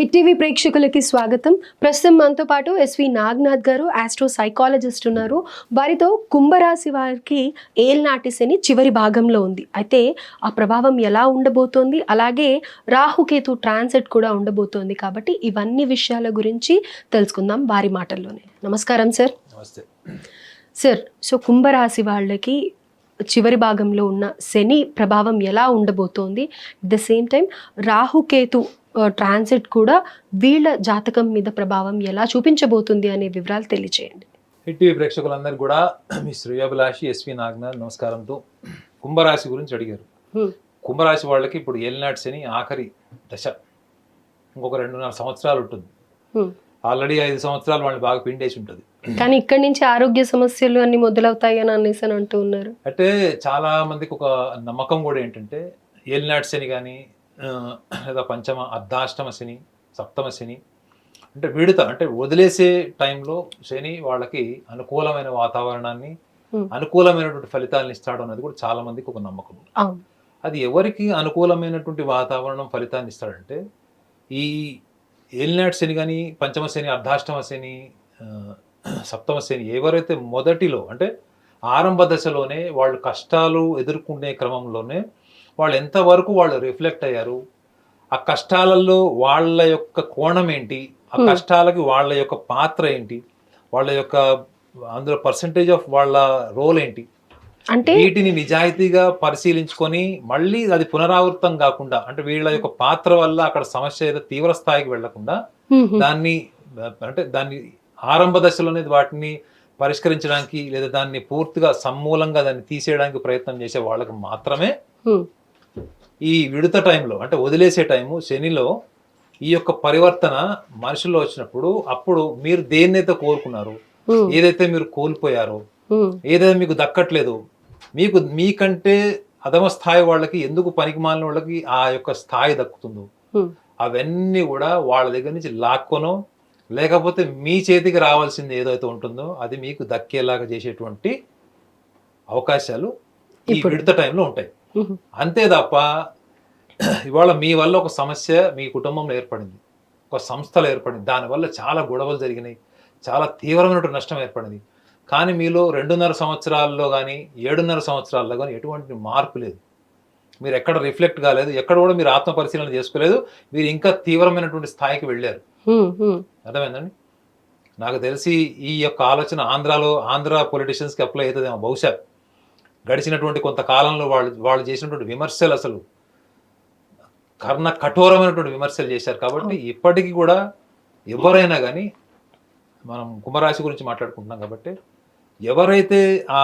Hit TV ప్రేక్షకులకి స్వాగతం. ప్రస్తుతం మనతో పాటు ఎస్వి నాగ్నాథ్ గారు ఆస్ట్రో సైకాలజిస్ట్ ఉన్నారు. వారితో కుంభరాశి వారికి ఏల్నాటి శని చివరి భాగంలో ఉంది. అయితే ఆ ప్రభావం ఎలా ఉండబోతోంది? అలాగే రాహుకేతు ట్రాన్సిట్ కూడా ఉండబోతోంది కాబట్టి ఇవన్నీ విషయాల గురించి తెలుసుకుందాం వారి మాటల్లోనే. నమస్కారం సార్. నమస్తే. సార్ సో కుంభరాశి వాళ్ళకి చివరి భాగంలో ఉన్న శని ప్రభావం ఎలా ఉండబోతోంది? The same time Rahu Ketu transit కూడా వీళ్ళ జాతకం మీద ప్రభావం ఎలా చూపించబోతుంది అనే వివరాలు తెలియచేయండి. హిట్ టీవీ ప్రేక్షకులందరూ కూడా మీ శ్రేయాభిలాషి ఎస్వి నాగనాథ్ నమస్కారంతో కుంభరాశి గురించి అడిగారు. కుంభరాశి వాళ్ళకి ఇప్పుడు ఏలినాటి శని ఆఖరి దశ. ఇంకొక రెండున్నర సంవత్సరాలు ఉంటుంది. ఆల్రెడీ ఐదు సంవత్సరాలు వాళ్ళని బాగా పిండేసి ఉంటుంది. కానీ ఇక్కడి నుంచి ఆరోగ్య సమస్యలు అన్ని మొదలవుతాయి అని అనేసి అని అంటూ ఉన్నారు. అంటే చాలా మందికి ఒక నమ్మకం కూడా ఏంటంటే ఏలినాటి శని కానీ లేదా పంచమ అర్ధాష్టమ శని సప్తమ శని అంటే విడత అంటే వదిలేసే టైంలో శని వాళ్ళకి అనుకూలమైన వాతావరణాన్ని. అనుకూలమైనటువంటి ఫలితాలను ఇస్తాడు అన్నది కూడా చాలా మందికి ఒక నమ్మకం అది ఎవరికి అనుకూలమైనటువంటి వాతావరణం ఫలితాన్ని ఇస్తాడంటే ఈ ఏలినాటి శని కానీ పంచమ శని అర్ధాష్టమ శని సప్తమ శని ఎవరైతే మొదటిలో అంటే ఆరంభ దశలోనే వాళ్ళు కష్టాలు ఎదుర్కొనే క్రమంలోనే వాళ్ళు ఎంతవరకు వాళ్ళు రిఫ్లెక్ట్ అయ్యారు ఆ కష్టాలలో వాళ్ళ యొక్క కోణం ఏంటి ఆ. కష్టాలకి వాళ్ళ యొక్క పాత్ర ఏంటి వాళ్ళ యొక్క అందులో పర్సంటేజ్ ఆఫ్ వాళ్ళ రోల్ ఏంటి అంటే వీటిని నిజాయితీగా పరిశీలించుకొని మళ్ళీ అది పునరావృతం కాకుండా అంటే వీళ్ళ యొక్క పాత్ర వల్ల అక్కడ సమస్య ఏదో తీవ్ర స్థాయికి వెళ్ళకుండా. దాన్ని అంటే దాన్ని ఆరంభ దశలోనే వాటిని పరిష్కరించడానికి లేదా దాన్ని పూర్తిగా సమూలంగా దాన్ని తీసేయడానికి ప్రయత్నం చేసే వాళ్ళకి మాత్రమే. ఈ విడత టైంలో అంటే వదిలేసే టైము శనిలో ఈ యొక్క పరివర్తన మనుషుల్లో వచ్చినప్పుడు అప్పుడు మీరు దేన్నైతే కోరుకున్నారు. ఏదైతే మీరు కోల్పోయారో. ఏదైతే మీకు దక్కట్లేదు మీకు మీకంటే అధమ స్థాయి వాళ్ళకి ఎందుకు పనికి మాలిన వాళ్ళకి ఆ యొక్క స్థాయి దక్కుతుందో. అవన్నీ కూడా వాళ్ళ దగ్గర నుంచి లాక్కొనో లేకపోతే మీ చేతికి రావాల్సింది ఏదైతే ఉంటుందో అది మీకు దక్కేలాగా చేసేటువంటి అవకాశాలు ఈ. విడత టైంలో ఉంటాయి. అంతే తప్ప ఇవాళ మీ వల్ల ఒక సమస్య మీ కుటుంబంలో ఏర్పడింది. ఒక సంస్థలో ఏర్పడింది. దానివల్ల చాలా గొడవలు జరిగినాయి. చాలా తీవ్రమైనటువంటి నష్టం ఏర్పడింది. కానీ మీలో రెండున్నర సంవత్సరాల్లో కానీ ఏడున్నర సంవత్సరాల్లో కానీ ఎటువంటి మార్పు లేదు. మీరు ఎక్కడ రిఫ్లెక్ట్ కాలేదు. ఎక్కడ కూడా మీరు ఆత్మ పరిశీలన చేసుకోలేదు. మీరు ఇంకా తీవ్రమైనటువంటి స్థాయికి వెళ్ళారు. అర్థమైందండి? నాకు తెలిసి ఈ యొక్క ఆలోచన ఆంధ్రాలో ఆంధ్ర పొలిటీషియన్స్కి అప్లై అవుతుందేమో బహుశా. గడిచినటువంటి కొంతకాలంలో వాళ్ళు వాళ్ళు చేసినటువంటి విమర్శలు అసలు కర్ణ కఠోరమైనటువంటి విమర్శలు చేశారు కాబట్టి ఇప్పటికీ కూడా ఎవరైనా కానీ మనం కుంభరాశి గురించి మాట్లాడుకుంటున్నాం కాబట్టి ఎవరైతే ఆ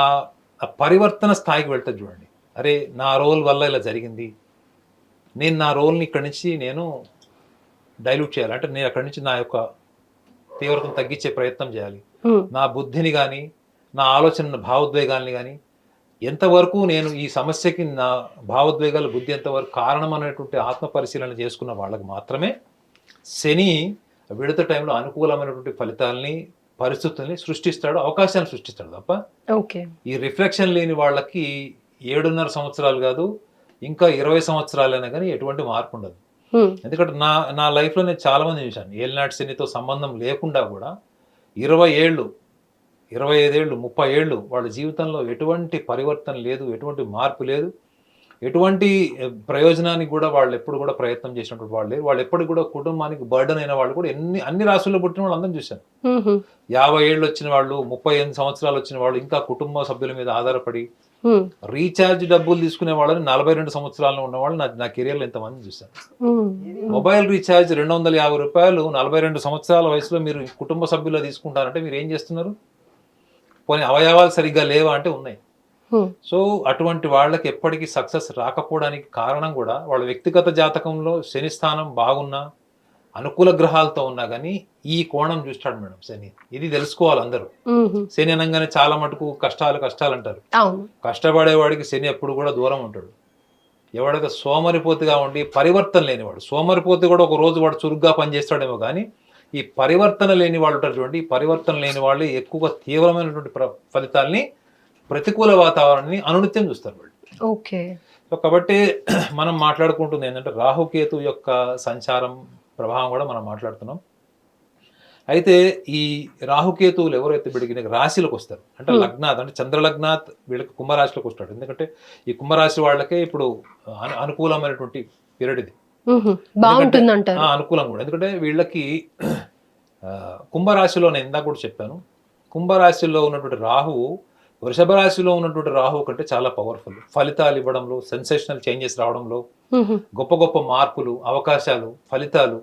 పరివర్తన స్థాయికి వెళ్తారు చూడండి. అరే నా రోల్ వల్ల ఇలా జరిగింది. నేను నా రోల్ని ఇక్కడి నుంచి నేను డైల్యూట్ చేయాలి. అంటే నేను అక్కడి నుంచి నా యొక్క తీవ్రతను తగ్గించే ప్రయత్నం చేయాలి. నా బుద్ధిని కానీ నా ఆలోచన భావోద్వేగాల్ని కానీ ఎంతవరకు నేను ఈ సమస్యకి నా భావోద్వేగాల బుద్ధి ఎంతవరకు కారణం అనేటువంటి ఆత్మ పరిశీలన చేసుకున్న వాళ్ళకి మాత్రమే శని విడత టైంలో అనుకూలమైనటువంటి ఫలితాలని పరిస్థితుల్ని సృష్టిస్తాడు అవకాశాన్ని సృష్టిస్తాడు తప్ప ఓకే. ఈ రిఫ్లెక్షన్ లేని వాళ్ళకి ఏడున్నర సంవత్సరాలు కాదు ఇంకా ఇరవై సంవత్సరాలైనా కానీ ఎటువంటి మార్పు ఉండదు. ఎందుకంటే నా నా లైఫ్లో నేను చాలా మంది చూశాను. ఏలినాటి శనితో సంబంధం లేకుండా కూడా ఇరవై ఏళ్ళు ఇరవై ఐదేళ్ళు ముప్పై ఏళ్ళు వాళ్ళ జీవితంలో ఎటువంటి పరివర్తన లేదు ఎటువంటి మార్పు లేదు ఎటువంటి ప్రయోజనానికి కూడా వాళ్ళు ఎప్పుడు కూడా ప్రయత్నం చేసినటువంటి వాళ్ళు వాళ్ళు ఎప్పుడు కూడా కుటుంబానికి బర్డన్ అయిన వాళ్ళు కూడా ఎన్ని అన్ని రాష్ట్రాల్లో పుట్టిన వాళ్ళు అందరం చూశాను. యాభై ఏళ్ళు వచ్చిన వాళ్ళు ముప్పై ఎనిమిది సంవత్సరాలు వచ్చిన వాళ్ళు ఇంకా కుటుంబ సభ్యుల మీద ఆధారపడి. రీఛార్జ్ డబ్బులు తీసుకునే వాళ్ళని నలభై రెండు సంవత్సరాల్లో ఉన్న వాళ్ళు నా నా కెరియర్లో ఎంతమంది చూశాను. మొబైల్ రీఛార్జ్ రెండు వందల యాభై రూపాయలు నలభై రెండు సంవత్సరాల వయసులో మీరు కుటుంబ సభ్యులు తీసుకుంటారంటే మీరు ఏం చేస్తున్నారు పోనీ అవయవాలు సరిగ్గా లేవా అంటే ఉన్నాయి. సో అటువంటి వాళ్ళకి ఎప్పటికీ సక్సెస్ రాకపోవడానికి కారణం కూడా వాళ్ళ వ్యక్తిగత జాతకంలో శని స్థానం బాగున్నా అనుకూల గ్రహాలతో ఉన్నా కానీ ఈ కోణం చూస్తాడు మేడం శని. ఇది తెలుసుకోవాలి అందరూ. శని అనగానే చాలా మటుకు కష్టాలు కష్టాలు అంటారు కష్టపడేవాడికి శని ఎప్పుడు కూడా దూరం ఉంటాడు. ఎవడైతే సోమరిపోతుగా ఉండి పరివర్తన లేనివాడు సోమరిపోతు కూడా ఒక రోజు వాడు చురుగ్గా పనిచేస్తాడేమో కానీ ఈ పరివర్తన లేని వాళ్ళు ఉంటారు చూడండి. ఈ పరివర్తన లేని వాళ్ళు ఎక్కువగా తీవ్రమైనటువంటి ఫలితాల్ని ప్రతికూల వాతావరణాన్ని అనునిత్యం చూస్తారు వాళ్ళు. ఓకే. సో కాబట్టి మనం మాట్లాడుకుంటుంది ఏంటంటే రాహుకేతు యొక్క సంచారం ప్రభావం కూడా మనం మాట్లాడుతున్నాం. అయితే ఈ రాహుకేతువులు ఎవరైతే వీడికి రాశిలోకి వస్తారు? అంటే. లగ్నాత్ అంటే చంద్రలగ్నాత్ వీళ్ళకి కుంభరాశిలోకి వస్తాడు. ఎందుకంటే ఈ కుంభరాశి వాళ్ళకే ఇప్పుడు అను- అనుకూలమైనటువంటి పీరియడ్ ఇది. బాగుంటుంది అంటారు కూడా. ఎందుకంటే వీళ్ళకి కుంభరాశిలో నేను ఇందాక కూడా చెప్పాను. కుంభరాశిలో ఉన్నటువంటి రాహువు వృషభ రాశిలో ఉన్నటువంటి రాహువు కంటే చాలా పవర్ఫుల్ ఫలితాలు ఇవ్వడంలో సెన్సేషనల్ చేంజెస్ రావడంలో. గొప్ప గొప్ప మార్పులు అవకాశాలు ఫలితాలు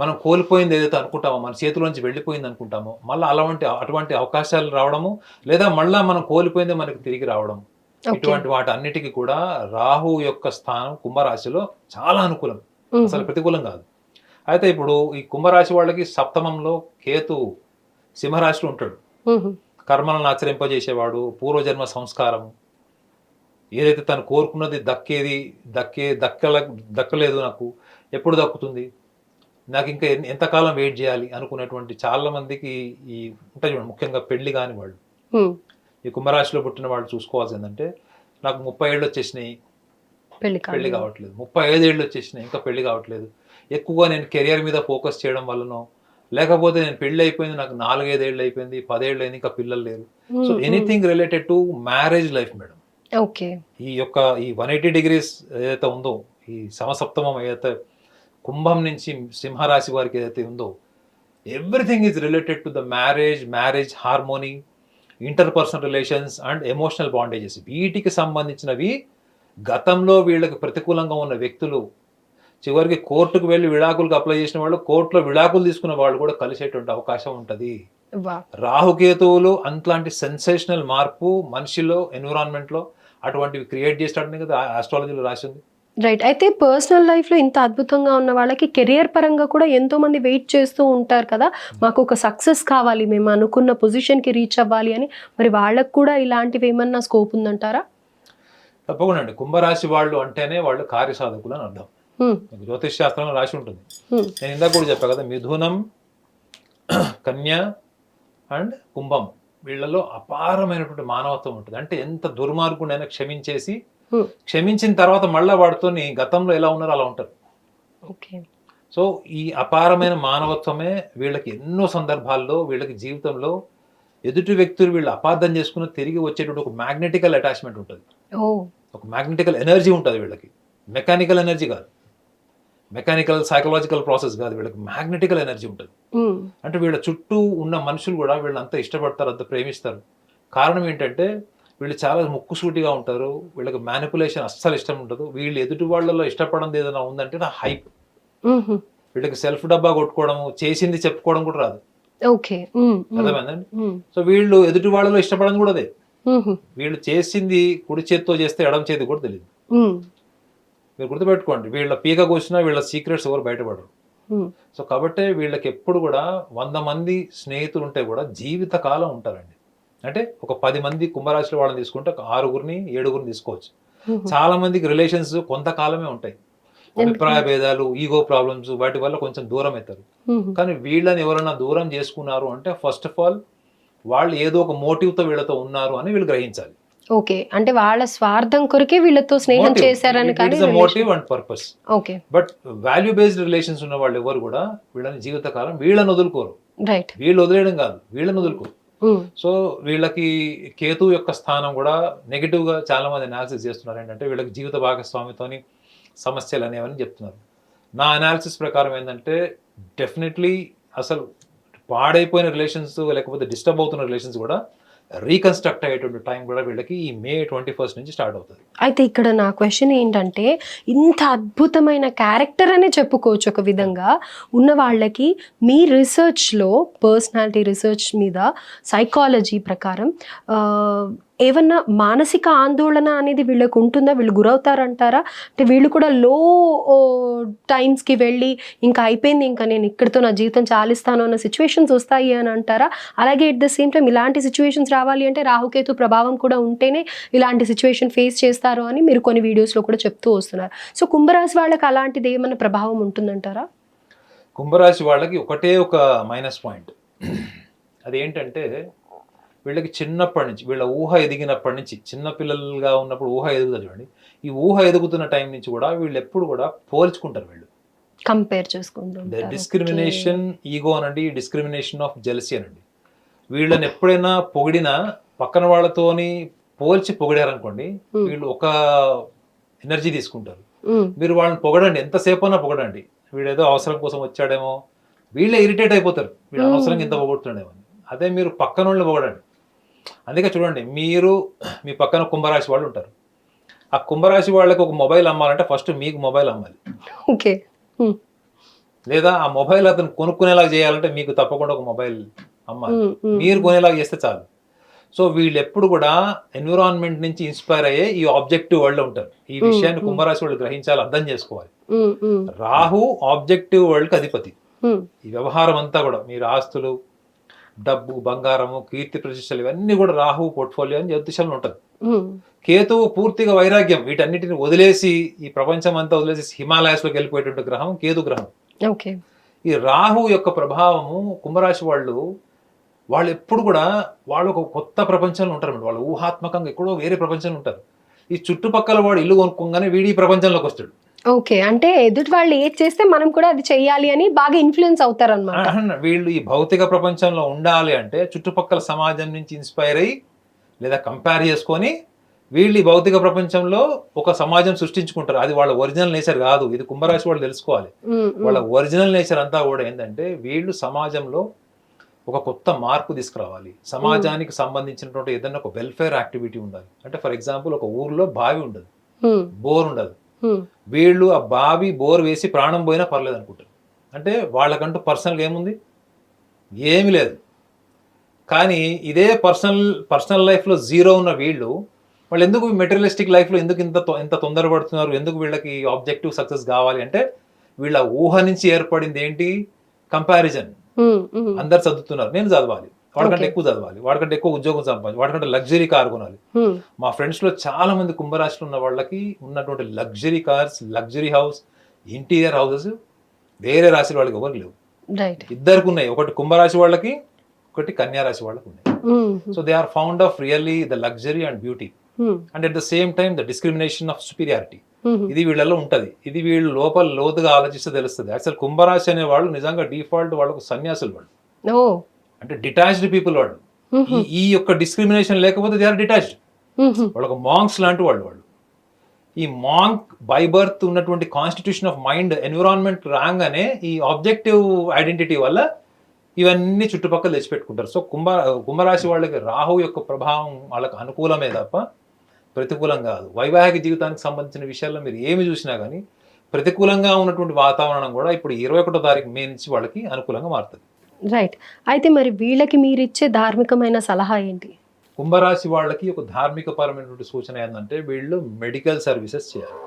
మనం కోల్పోయింది ఏదైతే అనుకుంటామో మన చేతిలోంచి వెళ్ళిపోయింది అనుకుంటామో మళ్ళీ అలాంటి అటువంటి అవకాశాలు రావడము లేదా మళ్ళా మనం కోల్పోయింది మనకి తిరిగి రావడం ఇటువంటి వాటి అన్నిటికీ కూడా రాహు యొక్క స్థానం కుంభరాశిలో చాలా అనుకూలం. అసలు ప్రతికూలం కాదు. అయితే ఇప్పుడు ఈ కుంభరాశి వాళ్ళకి సప్తమంలో కేతు సింహరాశిలో ఉంటాడు. కర్మలను ఆచరింపజేసేవాడు పూర్వజన్మ సంస్కారం ఏదైతే తను కోరుకున్నది దక్కేది దక్కే దక్కల దక్కలేదు నాకు ఎప్పుడు దక్కుతుంది? నాకు ఇంకా ఎంతకాలం వెయిట్ చేయాలి అనుకునేటువంటి చాలా మందికి ఈ ఉంటాయి చూడండి ముఖ్యంగా పెళ్ళి కాని వాళ్ళు. ఈ కుంభరాశిలో పుట్టిన వాళ్ళు చూసుకోవాల్సి ఏంటంటే నాకు ముప్పై ఏళ్ళు వచ్చేసినాయి పెళ్ళి కావట్లేదు ముప్పై ఐదు ఏళ్ళు వచ్చేసినాయి. ఇంకా పెళ్ళి కావట్లేదు. ఎక్కువగా నేను కెరియర్ మీద ఫోకస్ చేయడం వల్లనో లేకపోతే నేను పెళ్ళి అయిపోయింది నాకు నాలుగైదు ఏళ్ళు అయిపోయింది పదేళ్ళు అయింది ఇంకా పిల్లలు లేరు. So. Anything related to marriage life madam okay. ఈ యొక్క ఈ వన్ ఎయిటీ డిగ్రీస్ ఏదైతే ఉందో ఈ సమసప్తమం ఏదైతే కుంభం నుంచి సింహరాశి వారికి ఏదైతే ఉందో everything is related to the marriage marriage harmony interpersonal relations and emotional bondages వీటికి సంబంధించినవి గతంలో వీళ్ళకి ప్రతికూలంగా ఉన్న వ్యక్తులు చివరికి కోర్టుకు వెళ్ళి విడాకులకు అప్లై చేసిన వాళ్ళు కోర్టులో విడాకులు తీసుకున్న వాళ్ళు కూడా కలిసేటువంటి అవకాశం ఉంటుంది. రాహుకేతువులు అంట్లాంటి సెన్సేషనల్ మార్పు మనిషిలో ఎన్విరాన్మెంట్లో అటువంటివి క్రియేట్ చేస్తాడని కదా ఆస్ట్రాలజీలో రాసింది. రైట్ అయితే పర్సనల్ లైఫ్లో ఇంత అద్భుతంగా ఉన్న వాళ్ళకి కెరియర్ పరంగా కూడా ఎంతో మంది వెయిట్ చేస్తూ ఉంటారు కదా. మాకు ఒక సక్సెస్ కావాలి మేము అనుకున్న పొజిషన్కి రీచ్ అవ్వాలి అని. మరి వాళ్ళకు కూడా ఇలాంటివి ఏమన్నా స్కోప్ ఉందంటారా? తప్పకుండా అండి. కుంభరాశి వాళ్ళు అంటేనే వాళ్ళు కార్యసాధకులు అని అర్థం. జ్యోతిష్ శాస్త్రంలో రాసి ఉంటుంది. నేను ఇందాక కూడా చెప్పా కదా మిథునం కన్య అండ్ కుంభం వీళ్ళలో అపారమైనటువంటి మానవత్వం ఉంటుంది. అంటే ఎంత దుర్మార్గుడైనా క్షమించేసి. క్షమించిన తర్వాత మళ్ళా వాడితోని గతంలో ఎలా ఉన్నారో అలా ఉంటారు. ఓకే. సో ఈ అపారమైన మానవత్వమే వీళ్ళకి ఎన్నో సందర్భాల్లో వీళ్ళకి జీవితంలో ఎదుటి వ్యక్తులు వీళ్ళు అపార్థం చేసుకుని తిరిగి వచ్చేటువంటి ఒక మ్యాగ్నెటికల్ అటాచ్మెంట్ ఉంటుంది. ఒక మ్యాగ్నెటికల్ ఎనర్జీ ఉంటుంది వీళ్ళకి. మెకానికల్ ఎనర్జీ కాదు. మెకానికల్ సైకలాజికల్ ప్రాసెస్ కాదు. వీళ్ళకి మ్యాగ్నెటికల్ ఎనర్జీ ఉంటుంది. అంటే వీళ్ళ చుట్టూ ఉన్న మనుషులు కూడా వీళ్ళు అంత ఇష్టపడతారు అంత ప్రేమిస్తారు. కారణం ఏంటంటే వీళ్ళు చాలా ముక్కుసూటిగా ఉంటారు. వీళ్ళకి మ్యానిపులేషన్ అస్సలు ఇష్టం ఉండదు. వీళ్ళు ఎదుటి వాళ్ళలో ఇష్టపడంది ఏదైనా ఉందంటే నా హైప్. వీళ్ళకి సెల్ఫ్ డబ్బా కొట్టుకోవడం చేసింది చెప్పుకోవడం కూడా రాదు. ఓకే. అర్థమైందండి? సో వీళ్ళు ఎదుటి వాళ్ళలో ఇష్టపడడం కూడా అదే. వీళ్ళు చేసింది కుడి చేత్తో చేస్తే ఎడం చేతి కూడా తెలియదు. మీరు గుర్తుపెట్టుకోండి వీళ్ళ పీక కూర్చున్నా వీళ్ళ సీక్రెట్స్ ఎవరు బయటపడరు. సో కాబట్టి వీళ్ళకి ఎప్పుడు కూడా వంద మంది స్నేహితులు ఉంటే కూడా జీవితకాలం ఉంటారండి. అంటే ఒక పది మంది కుంభరాశిలో వాళ్ళని తీసుకుంటే ఒక ఆరుగురిని ఏడుగురిని తీసుకోవచ్చు. చాలా మందికి రిలేషన్స్ కొంతకాలమే ఉంటాయి. అభిప్రాయ భేదాలు ఈగో ప్రాబ్లమ్స్ వాటి వల్ల కొంచెం దూరం అవుతారు. కానీ వీళ్ళని ఎవరైనా దూరం చేసుకున్నారు అంటే ఫస్ట్ ఆఫ్ ఆల్ వాళ్ళు ఏదో ఒక motive తో వీళ్ళతో ఉన్నారు అని వీళ్ళు గ్రహించాలి. ఓకే. అంటే వాళ్ళ స్వార్థం కొరకే వీళ్ళతో స్నేహం చేశారని కానీ motive and purpose okay. But value based relations ఉన్న వాళ్ళు ఎవరు కూడా వీళ్ళని జీవితకాలం వీళ్ళని వదులుకోరు. రైట్ వీళ్ళు వదిలేయడం కాదు వీళ్ళని వదులుకోరు. సో వీళ్ళకి కేతు యొక్క స్థానం కూడా నెగిటివ్గా చాలా మంది అనాలిసిస్ చేస్తున్నారు. ఏంటంటే వీళ్ళకి జీవిత భాగస్వామితోని సమస్యలు అనేవని చెప్తున్నారు. నా అనాలిసిస్ ప్రకారం ఏంటంటే డెఫినెట్లీ అసలు పాడైపోయిన రిలేషన్స్ లేకపోతే డిస్టర్బ్ అవుతున్న రిలేషన్స్ కూడా రీకన్స్ట్రక్ట్ అయ్యేటువంటి టైం కూడా వీళ్ళకి ఈ మే ట్వంటీ ఫస్ట్ నుంచి స్టార్ట్ అవుతుంది. అయితే ఇక్కడ నా క్వశ్చన్ ఏంటంటే ఇంత అద్భుతమైన క్యారెక్టర్ అనే చెప్పుకోవచ్చు ఒక విధంగా. ఉన్న వాళ్ళకి మీ రీసెర్చ్లో పర్సనాలిటీ రీసెర్చ్ మీద సైకాలజీ ప్రకారం ఏమన్నా మానసిక ఆందోళన అనేది వీళ్ళకు ఉంటుందా? వీళ్ళు గురవుతారంటారా? అంటే వీళ్ళు కూడా లో టైమ్స్కి వెళ్ళి ఇంకా అయిపోయింది ఇంకా నేను ఇక్కడితో నా జీవితం చాలిస్తాను అన్న సిచ్యువేషన్స్ వస్తాయి అని అంటారా? అలాగే ఎట్ ద సేమ్ టైం ఇలాంటి సిచ్యువేషన్స్ రావాలి అంటే రాహుకేతు ప్రభావం కూడా ఉంటేనే ఇలాంటి సిచ్యువేషన్ ఫేస్ చేస్తారు అని మీరు కొన్ని వీడియోస్లో కూడా చెప్తూ వస్తున్నారు. సో కుంభరాశి వాళ్ళకి అలాంటిది ఏమైనా ప్రభావం ఉంటుందంటారా? కుంభరాశి వాళ్ళకి ఒకటే ఒక మైనస్ పాయింట్. అదేంటంటే వీళ్ళకి చిన్నప్పటి నుంచి వీళ్ళ ఊహ ఎదిగినప్పటి నుంచి చిన్న పిల్లలుగా ఉన్నప్పుడు ఊహ ఎదుగుతుంది చూడండి. ఈ ఊహ ఎదుగుతున్న టైం నుంచి కూడా వీళ్ళు ఎప్పుడు కూడా పోల్చుకుంటారు వీళ్ళు. కంపేర్ చేసుకుంటుంటారు డిస్క్రిమినేషన్ ఈగో అనండి డిస్క్రిమినేషన్ ఆఫ్ జెలసీ అనండి. వీళ్ళని ఎప్పుడైనా పొగిడినా పక్కన వాళ్ళతోని పోల్చి పొగిడారనుకోండి Hmm. వీళ్ళు ఒక ఎనర్జీ తీసుకుంటారు. ఉమ్, మీరు వాళ్ళని పొగడండి ఎంతసేపు అయినా పొగడండి. వీడు ఏదో అవసరం కోసం వచ్చాడేమో వీళ్ళే ఇరిటేట్ అయిపోతారు. వీడు Hmm. అనవసరంగా ఇంత పొగొడుతున్నాడేమో. అదే మీరు పక్కన వాళ్ళని పొగడండి. అందుకే చూడండి మీరు మీ పక్కన కుంభరాశి వాళ్ళు ఉంటారు. ఆ కుంభరాశి వాళ్ళకి ఒక మొబైల్ అమ్మాలంటే ఫస్ట్ మీకు మొబైల్ అమ్మాలి. ఓకే. లేదా ఆ మొబైల్ అతను కొనుక్కునేలాగా చేయాలంటే మీకు తప్పకుండా ఒక మొబైల్ అమ్మాలి. మీరు కొనేలాగా చేస్తే చాలు. సో వీళ్ళు ఎప్పుడు కూడా ఎన్విరాన్మెంట్ నుంచి ఇన్స్పైర్ అయ్యే ఈ ఆబ్జెక్టివ్ వరల్డ్ ఉంటారు. ఈ విషయాన్ని. కుంభరాశి వాళ్ళు గ్రహించాలి అర్థం చేసుకోవాలి. రాహు ఆబ్జెక్టివ్ వరల్డ్కి అధిపతి. ఈ వ్యవహారం అంతా కూడా మీరు ఆస్తులు డబ్బు బంగారము కీర్తి ప్రతిష్టలు ఇవన్నీ కూడా రాహు పోర్ట్ఫోలియో అని జ్యోతిషంలో ఉంటుంది. కేతువు పూర్తిగా వైరాగ్యం వీటన్నిటిని వదిలేసి ఈ ప్రపంచం అంతా వదిలేసి హిమాలయాస్లోకి వెళ్ళిపోయేటువంటి గ్రహం కేతు గ్రహం. ఈ రాహు యొక్క ప్రభావము కుంభరాశి వాళ్ళు వాళ్ళు ఎప్పుడు కూడా వాళ్ళు ఒక కొత్త ప్రపంచంలో ఉంటారు వాళ్ళు ఊహాత్మకంగా ఎక్కడో వేరే ప్రపంచంలో ఉంటారు. ఈ చుట్టుపక్కల వాడు ఇల్లు కొనుక్కోగానే వీడి ప్రపంచంలోకి వస్తాడు. ఓకే. అంటే ఎదుటి వాళ్ళు ఏది చేస్తే మనం కూడా అది చెయ్యాలి అని బాగా ఇన్ఫ్లుయెన్స్ అవుతారు అనమాట వీళ్ళు ఈ భౌతిక ప్రపంచంలో ఉండాలి అంటే చుట్టుపక్కల సమాజం నుంచి ఇన్స్పైర్ అయ్యి లేదా కంపేర్ చేసుకొని వీళ్ళు ఈ భౌతిక ప్రపంచంలో ఒక సమాజం సృష్టించుకుంటారు. అది వాళ్ళ ఒరిజినల్ నేచర్ కాదు. ఇది కుంభరాశి వాళ్ళు తెలుసుకోవాలి. వాళ్ళ ఒరిజినల్ నేచర్ అంతా కూడా ఏంటంటే వీళ్ళు సమాజంలో ఒక కొత్త మార్పు తీసుకురావాలి. సమాజానికి సంబంధించినటువంటి ఏదైనా ఒక వెల్ఫేర్ యాక్టివిటీ ఉండాలి. అంటే ఫర్ ఎగ్జాంపుల్ ఒక ఊర్లో బావి ఉండదు. బోర్ ఉండదు. వీళ్ళు ఆ బావి బోర్ వేసి ప్రాణం పోయినా పర్లేదు అనుకుంటారు. అంటే వాళ్ళకంటూ పర్సనల్గా ఏముంది? ఏమీ లేదు. కానీ ఇదే పర్సనల్ పర్సనల్ లైఫ్లో జీరో ఉన్న వీళ్ళు వాళ్ళు ఎందుకు మెటీరియలిస్టిక్ లైఫ్లో ఎందుకు ఇంత ఇంత తొందరపడుతున్నారు? ఎందుకు వీళ్ళకి ఆబ్జెక్టివ్ సక్సెస్ కావాలి? అంటే వీళ్ళ ఊహ నుంచి ఏర్పడింది ఏంటి? కంపారిజన్. అందరు చదువుతున్నారు నేను చదవాలి. వాడికంటే. ఎక్కువ చదవాలి వాడికంటే ఎక్కువ ఉద్యోగం సంపాదించాలి వాడికంటే లగ్జరీ కార్ కొనాలి. మా ఫ్రెండ్స్లో చాలా మంది కుంభరాశిలో ఉన్న వాళ్ళకి ఉన్నటువంటి luxury cars luxury house interior houses వేరే రాశి వాళ్ళకి ఎవరు లేవు. ఇద్దరికి ఉన్నాయి. ఒకటి కుంభరాశి వాళ్ళకి ఒకటి కన్యా రాశి వాళ్ళకి ఉన్నాయి. So they are found of really the luxury and beauty and at the same time the discrimination of superiority ఇది వీళ్ళలో ఉంటది. ఇది వీళ్ళు లోపల లోతుగా ఆలోచిస్తే తెలుస్తుంది. అసలు కుంభరాశి అనే వాళ్ళు నిజంగా డిఫాల్ట్ వాళ్ళకు సన్యాసులు వాళ్ళు. అంటే డిటాచ్డ్ పీపుల్ వాళ్ళు ఈ- యొక్క డిస్క్రిమినేషన్ లేకపోతే దే ఆర్ డిటాచ్డ్ వాళ్ళకు మాంక్స్ లాంటి వాళ్ళు వాళ్ళు. ఈ మాంక్ బై బర్త్ ఉన్నటువంటి కాన్స్టిట్యూషన్ ఆఫ్ మైండ్ ఎన్విరాన్మెంట్ రాగానే ఈ ఆబ్జెక్టివ్ ఐడెంటిటీ వల్ల ఇవన్నీ చుట్టుపక్కల తెచ్చిపెట్టుకుంటారు. సో కుంభ కుంభరాశి వాళ్ళకి రాహు యొక్క ప్రభావం వాళ్ళకి అనుకూలమే తప్ప ప్రతికూలం కాదు. వైవాహిక జీవితానికి సంబంధించిన విషయాల్లో మీరు ఏమి చూసినా కానీ ప్రతికూలంగా ఉన్నటువంటి వాతావరణం కూడా ఇప్పుడు ఇరవై ఒకటో తారీఖు మే నుంచి వాళ్ళకి అనుకూలంగా మారుతుంది. రైట్ అయితే మరి వీళ్ళకి మీరు ఇచ్చే ధార్మికమైన సలహా ఏంటి? కుంభరాశి వాళ్ళకి ఒక ధార్మిక పరమైనటువంటి సూచన ఏంటంటే వీళ్ళు మెడికల్ సర్వీసెస్ చేయాలి.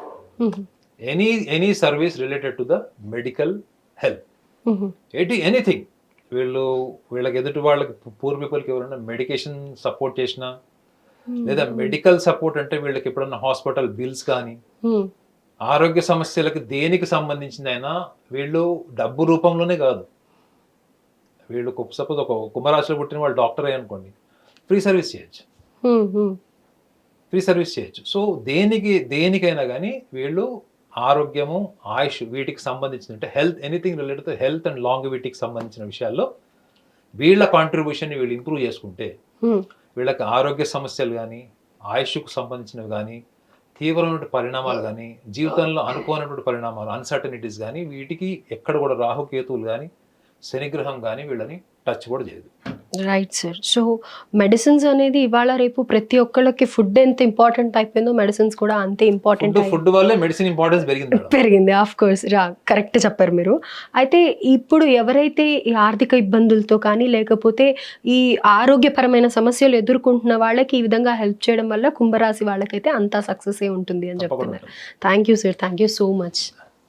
Any any service related to the medical health. At anything వీళ్ళు వీళ్ళకి ఎదుటి వాళ్ళకి పూర్ పీపుల్కి ఎవరైనా మెడికేషన్ సపోర్ట్ చేసినా లేదా మెడికల్ సపోర్ట్ అంటే వీళ్ళకి ఎప్పుడన్నా హాస్పిటల్ బిల్స్ కానీ. ఆరోగ్య సమస్యలకు దేనికి సంబంధించిందైనా వీళ్ళు డబ్బు రూపంలోనే కాదు. వీళ్ళు సపోజ్ ఒక కుంభరాశిలో పుట్టిన వాళ్ళు డాక్టర్ అనుకోండి ఫ్రీ సర్వీస్ చేయొచ్చు. ఫ్రీ సర్వీస్ చేయొచ్చు సో దేనికి దేనికైనా కానీ వీళ్ళు ఆరోగ్యము ఆయుష్ వీటికి సంబంధించిన అంటే health anything related to health and లాంగివిటీకి సంబంధించిన విషయాల్లో వీళ్ళ కాంట్రిబ్యూషన్ వీళ్ళు ఇంప్రూవ్ చేసుకుంటే. వీళ్ళకి ఆరోగ్య సమస్యలు కానీ ఆయుష్కు సంబంధించినవి కానీ తీవ్రమైన పరిణామాలు కానీ జీవితంలో అనుకోనటువంటి పరిణామాలు అన్సర్టనిటీస్ కానీ వీటికి ఎక్కడ కూడా రాహుకేతువులు కానీ శనిగ్రహం కానీ వీళ్ళని టచ్ కూడా చేయదు. రైట్ సార్ సో మెడిసిన్స్ అనేది ఇవాళ రేపు ప్రతి ఒక్కళ్ళకి ఫుడ్ ఎంత ఇంపార్టెంట్ అయిపోయిందో మెడిసిన్స్ కూడా అంతే ఇంపార్టెంట్ ఫుడ్ వల్లే మెడిసిన్ ఇంపార్టెన్స్ పెరిగింది. పెరిగింది ఆఫ్ కోర్స్ రా కరెక్ట్ చెప్పారు మీరు. అయితే ఇప్పుడు ఎవరైతే ఈ ఆర్థిక ఇబ్బందులతో కానీ లేకపోతే ఈ ఆరోగ్యపరమైన సమస్యలు ఎదుర్కొంటున్న వాళ్ళకి ఈ విధంగా హెల్ప్ చేయడం వల్ల కుంభరాశి వాళ్ళకైతే అంతా సక్సెస్ ఉంటుంది అని చెప్తున్నారు. Thank you sir thank you so much